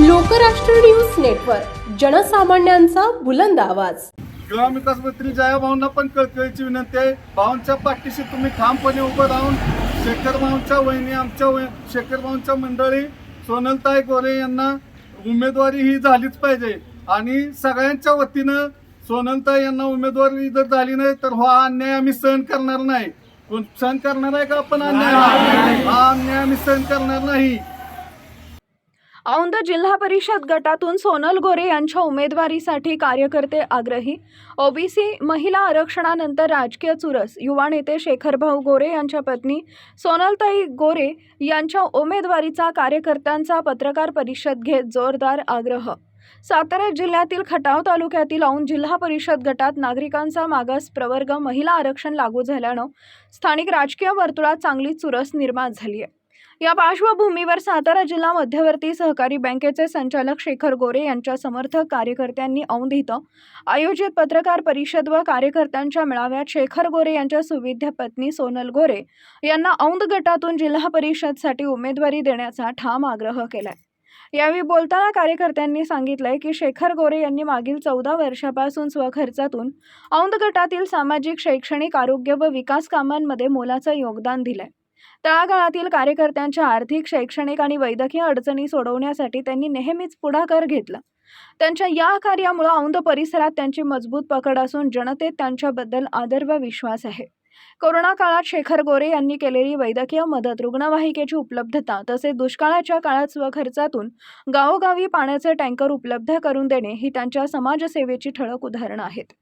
Lokrashtra news network जनसामान्यांचा बुलंद आवाज. ग्रामविकास मंत्री जया भाऊंना पण कळकळीची विनंती आहे. भाऊंच्या पाठीशी तुम्ही ठामपणे उभं राहून शेखर भाऊंच्या वहिनी आमच्या शेखर भाऊंच्या मंडळी सोनलताई गोरे यांना उमेदवारी ही झालीच पाहिजे. आणि सगळ्यांच्या वतीनं सोनलताई यांना उमेदवारी जर झाली नाही तर हा अन्याय आम्ही सहन करणार नाही. कोण सहन करणार आहे का? आपण अन्याय हा अन्याय आम्ही सहन करणार नाही. औंध जिल्हा परिषद गटातून सोनल गोरे यांच्या उमेदवारीसाठी कार्यकर्ते आग्रही. ओबीसी महिला आरक्षणानंतर राजकीय चुरस. युवा नेते शेखरभाऊ गोरे यांच्या पत्नी सोनलताई गोरे यांच्या उमेदवारीचा कार्यकर्त्यांचा पत्रकार परिषद घेत जोरदार आग्रह. सातारा जिल्ह्यातील खटाव तालुक्यातील औंध जिल्हा परिषद गटात नागरिकांचा मागास प्रवर्ग महिला आरक्षण लागू झाल्यानं स्थानिक राजकीय वर्तुळात चांगली चुरस निर्माण झाली आहे. या पार्श्वभूमीवर सातारा जिल्हा मध्यवर्ती सहकारी बँकेचे संचालक शेखर गोरे यांच्या समर्थक कार्यकर्त्यांनी औंध इथं आयोजित पत्रकार परिषद व कार्यकर्त्यांच्या मेळाव्यात शेखर गोरे यांच्या सुविद्य पत्नी सोनल गोरे यांना औंध गटातून जिल्हा परिषदसाठी उमेदवारी देण्याचा ठाम आग्रह केलाय. यावेळी बोलताना कार्यकर्त्यांनी सांगितलंय की शेखर गोरे यांनी मागील चौदा वर्षापासून स्वखर्चातून औंध गटातील सामाजिक शैक्षणिक आरोग्य व विकास कामांमध्ये मोलाचं योगदान दिलंय. तळागाळातील कार्यकर्त्यांच्या आर्थिक शैक्षणिक आणि वैद्यकीय अडचणी सोडवण्यासाठी त्यांनी नेहमीच पुढाकार घेतला. त्यांच्या या कार्यामुळे औंध परिसरात त्यांची मजबूत पकड असून जनतेत त्यांच्याबद्दल आदर व विश्वास आहे. कोरोना काळात शेखर गोरे यांनी केलेली वैद्यकीय मदत रुग्णवाहिकेची उपलब्धता तसेच दुष्काळाच्या काळात स्वखर्चातून गावोगावी पाण्याचे टँकर उपलब्ध करून देणे ही त्यांच्या समाजसेवेची ठळक उदाहरणं आहेत.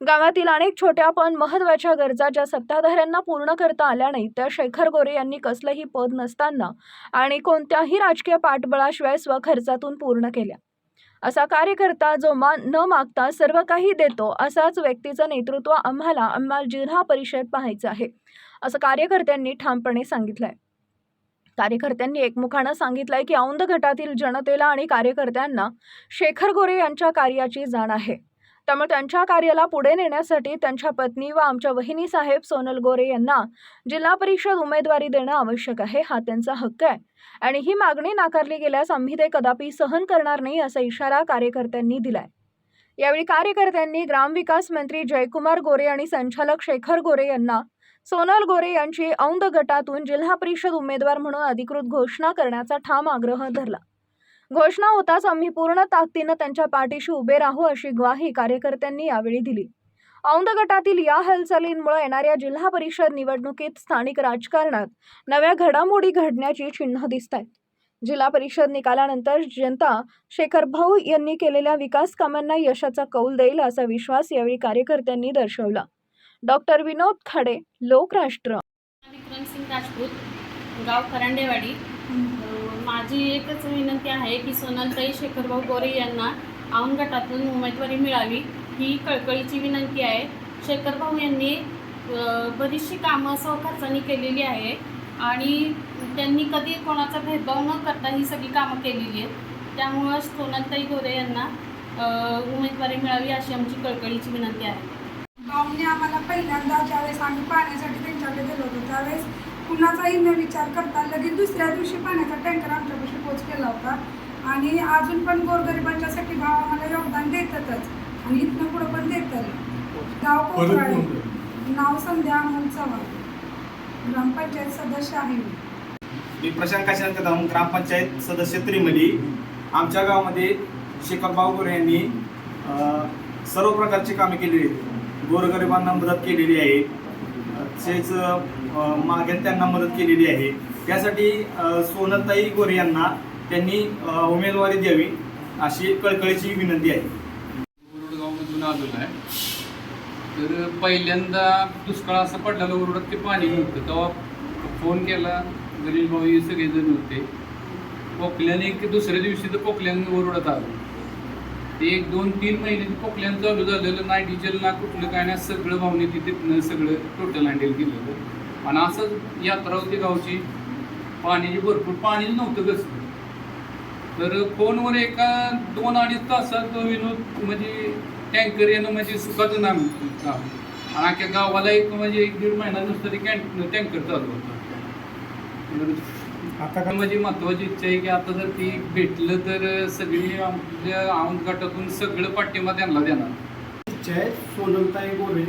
गावातील अनेक छोट्या पण महत्त्वाच्या गरजा ज्या सत्ताधाऱ्यांना पूर्ण करता आल्या नाही त्या शेखर गोरे यांनी कसलंही पद नसताना आणि कोणत्याही राजकीय पाठबळाशिवाय स्वखर्चातून पूर्ण केल्या. असा कार्यकर्ता जो मा न मागता सर्व काही देतो असाच व्यक्तीचं नेतृत्व आम्हाला आम्हाला जिल्हा परिषद पाहायचं आहे असं कार्यकर्त्यांनी ठामपणे सांगितलंय. कार्यकर्त्यांनी एकमुखानं सांगितलंय की औंध गटातील जनतेला आणि कार्यकर्त्यांना शेखर गोरे यांच्या कार्याची जाण आहे. त्यामुळे त्यांच्या कार्याला पुढे नेण्यासाठी त्यांच्या पत्नी व आमच्या वहिनी साहेब सोनल गोरे यांना जिल्हा परिषद उमेदवारी देणं आवश्यक आहे हा त्यांचा हक्क आहे. आणि ही मागणी नाकारली गेल्यास आम्ही ते कदापि सहन करणार नाही असा इशारा कार्यकर्त्यांनी दिलाय. यावेळी कार्यकर्त्यांनी ग्रामविकास मंत्री जयकुमार गोरे आणि संचालक शेखर गोरे यांना सोनल गोरे यांची औंध गटातून जिल्हा परिषद उमेदवार म्हणून अधिकृत घोषणा करण्याचा ठाम आग्रह धरला. घोषणा होताच आम्ही पूर्ण ताकदीनं त्यांच्या पाठीशी उभे राहू अशी ग्वाही कार्यकर्त्यांनी यावेळी दिली. औंध गटातील या हालचालींमुळे येणाऱ्या जिल्हा परिषद निवडणुकीत स्थानिक राजकारणात नव्या घडामोडी घडण्याची चिन्ह दिसत आहेत जिल्हा परिषद निकालानंतर जनता शेखर भाऊ यांनी केलेल्या विकास कामांना यशाचा कौल देईल असा विश्वास यावेळी कार्यकर्त्यांनी दर्शवला. डॉक्टर विनोद खाडे लोकराष्ट्र. विक्रम सिंग राजपूत गाव करंडेवाडी माझी एकच विनंती आहे की सोनलताई शेखरभाऊ गोरे यांना औंध गटातून उमेदवारी मिळावी ही कळकळीची विनंती आहे. शेखरभाऊ यांनी बरीचशी कामं सहखर्चाने केलेली आहे आणि त्यांनी कधी कोणाचा भेदभाव न करता ही सगळी कामं केलेली आहेत. त्यामुळं सोनलताई गोरे यांना उमेदवारी मिळावी अशी आमची कळकळीची विनंती आहे. भाऊने आम्हाला पहिल्यांदा ज्यावेळेस आम्ही पाण्यासाठी त्यांच्याकडे गेलो होतो त्यावेळेस कुणाचाही न विचार करता लगेच दुसऱ्या दिवशी पाण्याचा टँकर आमच्यापाशी पोच केला होता. आणि अजून पण गोरगरिबांच्यासाठी भाव आम्हाला योगदान देतातच. आणि इथनं पुढं पण देतात. गाव नाव संध्या अमोल चव्हाण. ग्रामपंचायत सदस्य आहे मी. मी प्रशांत काशीनाथ कदम ग्रामपंचायत सदस्य त्रिमली. आमच्या गावामध्ये शेखरभाऊ गोरे यांनी अ, सर्व प्रकारची कामे केलेली आहेत. गोरगरिबांना मदत केलेली आहे. तसेच मागे त्यांना मदत केलेली आहे. त्यासाठी अ, सोनलताई गोरे यांना त्यांनी उमेदवारी द्यावी अशी कळकळीची विनंती आहे. उरुडगावमधून आलेलो आहे. तर पहिल्यांदा दुष्काळ असं पडलेलं उरडत ते पाणी नव्हतं. तेव्हा फोन केला गरीब भाऊ हे सगळेजण होते. पोकल्याने एक दुसऱ्या दिवशी तर पोकल्याने ओरडत आलो. ते एक दोन तीन महिने ते चालू झालेलं नाही डिझेल ना कुठलं काय नाही सगळं भावने तिथे सगळं टोटल हँडल केलेलं. आणि असंच यात्रा होती गावची. पाण्याची भरपूर पाणी नव्हतं कसं तर फोनवर एका दोन अडीच तासात विनोद म्हणजे टँकर येणं म्हणजे सुखाचं नाम आणि अख्ख्या गावाला एक म्हणजे एक दीड महिना नुसतं ते कॅन टँकर चालू होतं. आता का माझी महत्वाची इच्छा आहे की आता जर ती भेटलं तर सगळी आपल्या औंध गटातून सगळं पाठिंबा त्यांना देणार. इच्छा आहे सोनलताई गोरे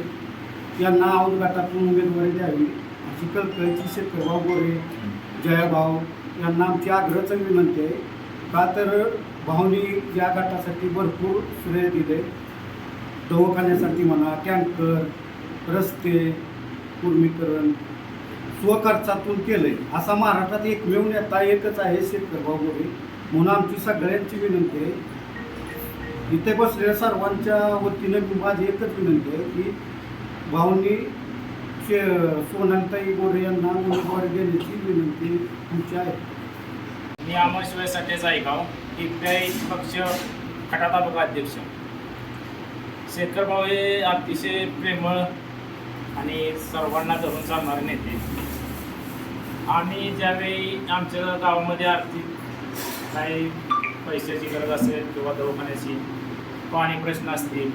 यांना औंध गटातून उमेदवारी द्यावी अशी कळकळीची शेखरभाऊ गोरे जयाभाऊ यांना आमची आग्रहाचं विनंती आहे का तर भाऊनी या गटासाठी भरपूर श्रेय दिले. दवाखान्यासाठी म्हणा टँकर रस्ते कुर्मीकरण स्वखर्चातून केलंय. असा महाराष्ट्रात एकमेव नेता एकच आहे शेतकरभाऊ गोरे. म्हणून आमची सगळ्यांची विनंती आहे. इथे बसलेल्या सर्वांच्या वतीनं माझी एकच विनंती आहे की भाऊंनी शे सोनलताई गोरे यांना उमेदवारी देण्याची विनंती तुमची आहे. मी अमर शिवायसाठी जायगाव इकडे पक्ष खटा तालुका अध्यक्ष. शेखर भाऊ हे अतिशय प्रेमळ आणि सर्वांना धरून चालणारे नेते. आम्ही ज्यावेळी आमच्या गावामध्ये आर्थिक काही पैशाची गरज असेल किंवा दवाखान्याची पाणी प्रश्न असतील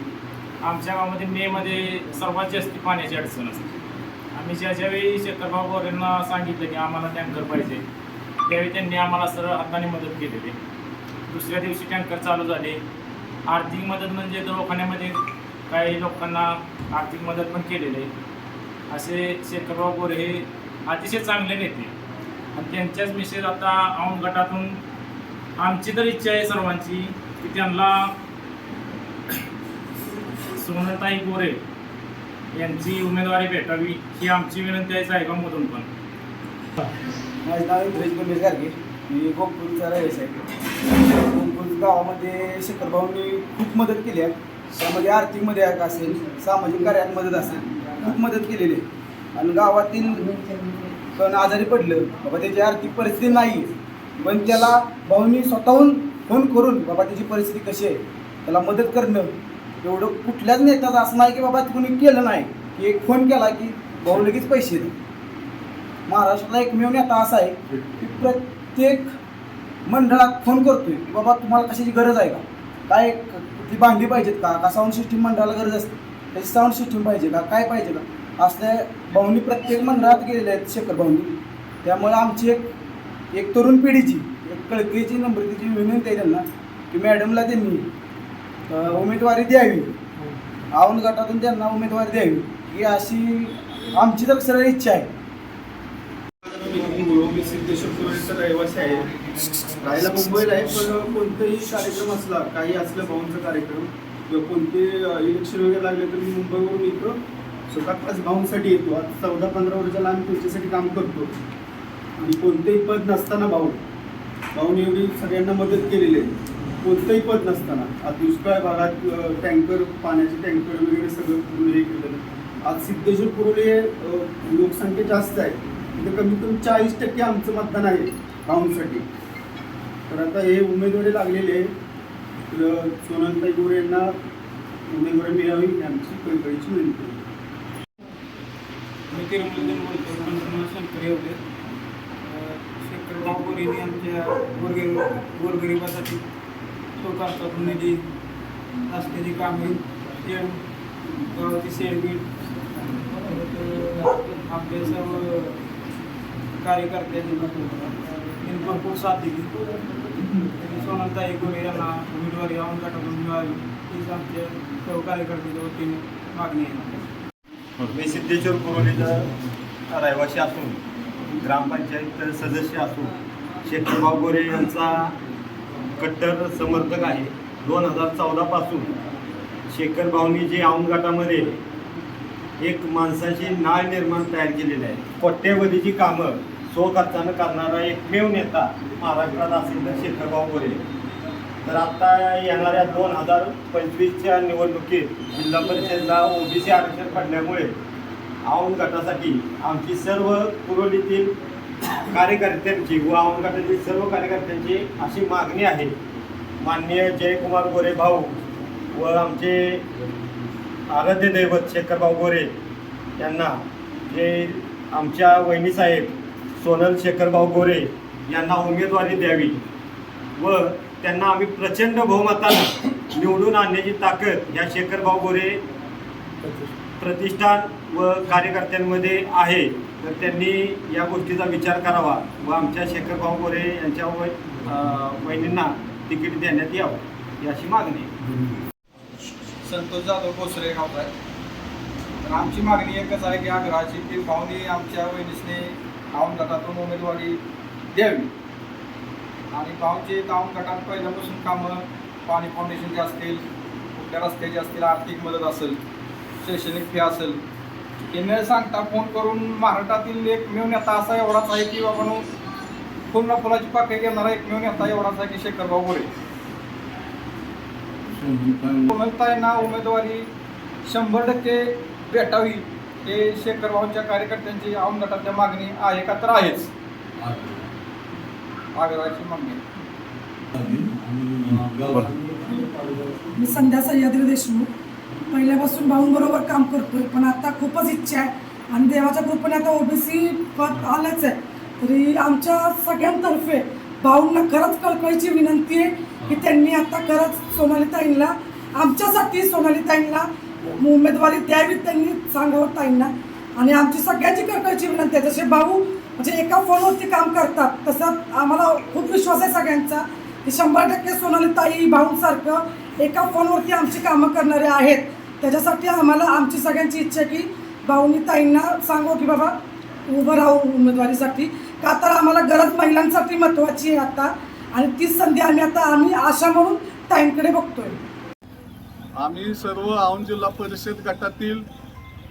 आमच्या गावामध्ये मेमध्ये सर्वात जास्त पाण्याची अडचण असते. आम्ही ज्या ज्यावेळी शेखरभाऊ गोरेंना सांगितलं की आम्हाला टँकर पाहिजे त्यावेळी त्यांनी आम्हाला सरळ हाताने मदत केलेली. दुसऱ्या दिवशी टँकर चालू झाले. आर्थिक मदत म्हणजे दवाखान्यामध्ये काही लोकांना आर्थिक मदत पण केलेली आहे. असे शेखरराव गोरे हे अतिशय चांगले नेते आणि त्यांच्याच मिसेस आता औंध गटातून आमची तर इच्छा आहे सर्वांची की त्यांना सोनताई गोरे यांची उमेदवारी भेटावी ही आमची विनंती आहे साहेबांमधून पण. माझं नाव इंद्रेश गणेश गार्गे मी गोकुलचा रहिवासी आहे. गोकुल गावामध्ये शेखरभाऊंनी खूप मदत केली आहे. त्यामध्ये आर्थिक मदत असेल सामाजिक कार्यात मदत असेल खूप मदत केलेली आहे. आणि गावातील पण आजारी पडलं. बाबा त्याची आर्थिक परिस्थिती नाही. पण त्याला भाऊनी स्वतःहून फोन करून बाबा त्याची परिस्थिती कशी आहे? त्याला मदत करणं. एवढं कुठल्याच नेत्याचं असं नाही की बाबा कोणी केलं नाही. की एक फोन केला की भाऊ लगेच पैसे दे महाराष्ट्राला एकमेव नेता असा आहे की प्रत्येक मंडळात फोन करतोय की बाबा तुम्हाला कशाची गरज आहे का? काय कुठली भांडी पाहिजेत का? का साऊंड सिस्टीम मंडळाला गरज असते? त्याची साऊंड सिस्टीम पाहिजे का? काय पाहिजे का? असल्या भाऊनी प्रत्येक मंडळात गेलेले आहेत शेखर भाऊनी. त्यामुळे आमची एक एक तरुण पिढीची एक कळकळीची नम्रतेची विनंती आहे त्यांना की मॅडमला त्यांनी उमेदवारी द्यावी. औंध गटातून त्यांना उमेदवारी द्यावी. ही अशी आमची तर सरळ इच्छा आहे. मी सिद्धेश्वर कुरळीचा रहिवासी आहे राहायला मुंबईला आहे पण कोणताही कार्यक्रम असला काही असलं भाऊंचा कार्यक्रम किंवा कोणते इलेक्शन वगैरे लागले तर मी मुंबईवरून येतो स्वतःच भाऊंसाठी येतो. आता चौदा पंधरा वर्षाला आम्ही तुमच्यासाठी काम करतो. आणि कोणतेही पद नसताना भाऊ. भाऊने एवढी सगळ्यांना मदत केलेली आहे. कोणतंही पद नसताना. आज दुष्काळ भागात टँकर पाण्याचे टँकर वगैरे सगळं पूर्ण हे केलेलं आज सिद्धेश्वर पुरवले हे लोकसंख्या जास्त आहे. तिथे कमीत कमी चाळीस टक्के आमचं मतदान आहे भाऊंसाठी. तर आता हे उमेदवारी लागलेले आहे. तर सोनलताई गोरे यांना उमेदवारी मिळावी आमची कळकळीची विनंती मी तिरुमलजन बोलतो पंचनामा शंकर येवले शेखरभाऊ गोरेने आमच्या गोरगरीब गोरगरिबासाठी स्वखर्चातून निधी रस्त्याची कामे शेण गावाची शेडबीड परत आपले सर्व कार्यकर्त्यांनी त्यांनी भरपूर साथ दिली. त्यांनी सोनलताई गोरे यांना उमेदवारी औंध गटातून मिळावी हीच आमच्या सर्व कार्यकर्त्यांच्या वतीने मागणी आहे. मी सिद्धेश्वर कुरोलीचा रहिवासी असून ग्रामपंचायत सदस्य असून शेखरभाऊ गोरे यांचा कट्टर समर्थक आहे. दोन हजार चौदापासून शेखरभाऊनी जे औंध गटामध्ये एक माणसाची नाळ निर्माण तयार केलेली आहे. कोट्यवधीची कामं स्वखर्चानं करणारा एकमेव नेता महाराष्ट्रात असेल तर शेखरभाऊ गोरे. तर आता येणाऱ्या दोन हजार पंचवीसच्या निवडणुकीत जिल्हा परिषदला ओबीसी आरक्षण पडल्यामुळे औंध गटासाठी आमची सर्व कुरोलीतील कार्यकर्त्यांची व औंध गटातील सर्व कार्यकर्त्यांची अशी मागणी आहे. माननीय जयकुमार गोरे भाऊ व आमचे आराध्य दैवत शेखरभाऊ गोरे यांना जे आमच्या वहिनीसाहेब सोनल शेखरभाऊ गोरे यांना उमेदवारी द्यावी व त्यांना आम्ही प्रचंड बहुमतानं निवडून आणण्याची ताकद या शेखरभाऊ गोरे प्रतिष्ठान व कार्यकर्त्यांमध्ये आहे. तर त्यांनी या गोष्टीचा विचार करावा व आमच्या शेखर भाऊ गोरे यांच्या वहिनींना तिकीट देण्यात यावं ही अशी मागणी संतोष जाधव भोसरे गावचा आहे. तर आमची मागणी एकच आहे की आग्रहाची की भाऊनी आमच्या वहिनीसने औंध गटातून उमेदवारी द्यावी. आणि गावचे गाव गटात पहिल्यापासून कामं पाणी फाउंडेशनचे असतील कुठल्या रस्त्याचे असतील आर्थिक मदत असेल शैक्षणिक फी असेल हे न सांगता फोन करून महाराष्ट्रातील एकमेव नेता असा एवढाच आहे की बाबा पूर्ण फुलाची पाकळी घेणारा एकमेव नेता एवढाच आहे की शेखर भाऊ गोरे उमेदवारी शंभर टक्के भेटावी हे शेखर कार्यकर्त्यांची आमदारांच्या मागणी आहे का तर आहेच. आग्रहाची मागणी मी संध्या सह्याद्री देशमुख. पहिल्यापासून भाऊंबरोबर काम करतोय पण आता खूपच इच्छा आहे. आणि देवाच्या कृपेने आता ओबीसी पद आलंच आहे. तरी आमच्या सगळ्यांतर्फे भाऊंना खरंच कळकळीची विनंती आहे की त्यांनी आता खरंच सोनालीताईंना आमच्यासाठी सोनालीताईंना उमेदवारी द्यावी त्यांनी सांगावं ताईंना. आणि आमची सगळ्यांची कळकळीची विनंती आहे. जसे भाऊ म्हणजे एका फोनवरती काम करतात. तसं आम्हाला खूप विश्वास आहे सगळ्यांचा की शंभर टक्के सोनाली ताई भाऊंसारखं एका फोनवरती आमची कामं करणारे आहेत. त्याच्यासाठी आम्हाला आमची सगळ्यांची इच्छा आहे की भाऊनी ताईंना सांगू की बाबा उभं राहू उमेदवारीसाठी. का तर आम्हाला गरज महिलांसाठी महत्त्वाची आहे आता. आणि तीच संधी आम्ही आता आम्ही आशा म्हणून ताईंकडे बघतोय. आम्ही सर्व औंध जिल्हा परिषद गटातील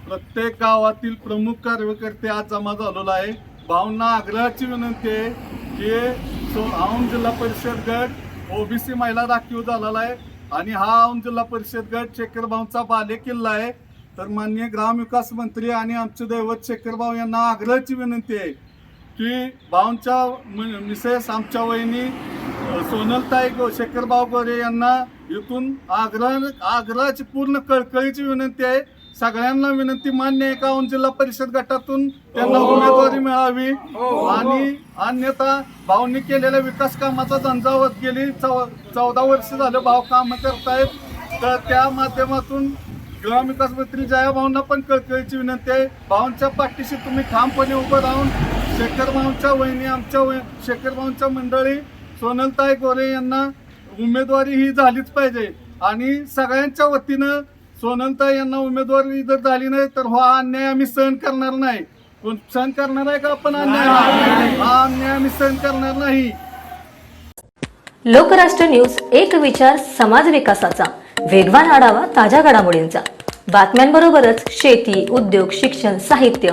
प्रत्येक गावातील प्रमुख कार्यकर्ते आज जमा झालेलो आहे. भावना आग्रहाची विनंती आहे की सो औंध जिल्हा परिषद गट ओबीसी महिला राखीव झालेला आहे आणि हा औंध जिल्हा परिषद गट शेखरभाऊंचा बालेकिल्ला बाले किल्ला आहे. तर माननीय ग्रामविकास मंत्री आणि आमचे दैवत शेखरभाऊ यांना आग्रहाची विनंती आहे की भाऊंच्या मिसेस आमच्या वहिनी सोनलताई गो शेखरभाऊ गोरे यांना इथून आग्रह आग्रहाची पूर्ण कळकळीची विनंती आहे. सगळ्यांना विनंती मान्य आहे का जिल्हा परिषद गटातून त्यांना उमेदवारी मिळावी? आणि अन्यथा भाऊंनी केलेल्या विकास कामाचा झंझावत गेली. चौ चौदा वर्ष झालं भाऊ कामं करतायत. तर त्या माध्यमातून ग्रामविकास मंत्री जया भाऊंना पण कळकळीची विनंती आहे. भाऊंच्या पाठीशी तुम्ही ठामपणे उभं राहून शेखर भाऊंच्या वहिनी आमच्या शेखर भाऊंच्या मंडळी सोनलताई गोरे यांना उमेदवारी ही झालीच पाहिजे. आणि सगळ्यांच्या वतीनं सोनंता यांना उमेदवारी जर झाली नाही तर हा अन्याय आम्ही सहन करणार नाही. कोण सहन करणार आहे का आपण अन्याय? हा अन्याय आम्ही सहन करणार नाही. लोकराष्ट्र न्यूज एक विचार समाज विकासाचा. वेगवान आढावा ताज्या घडामोडींचा. बातम्यांबरोबरच शेती उद्योग शिक्षण साहित्य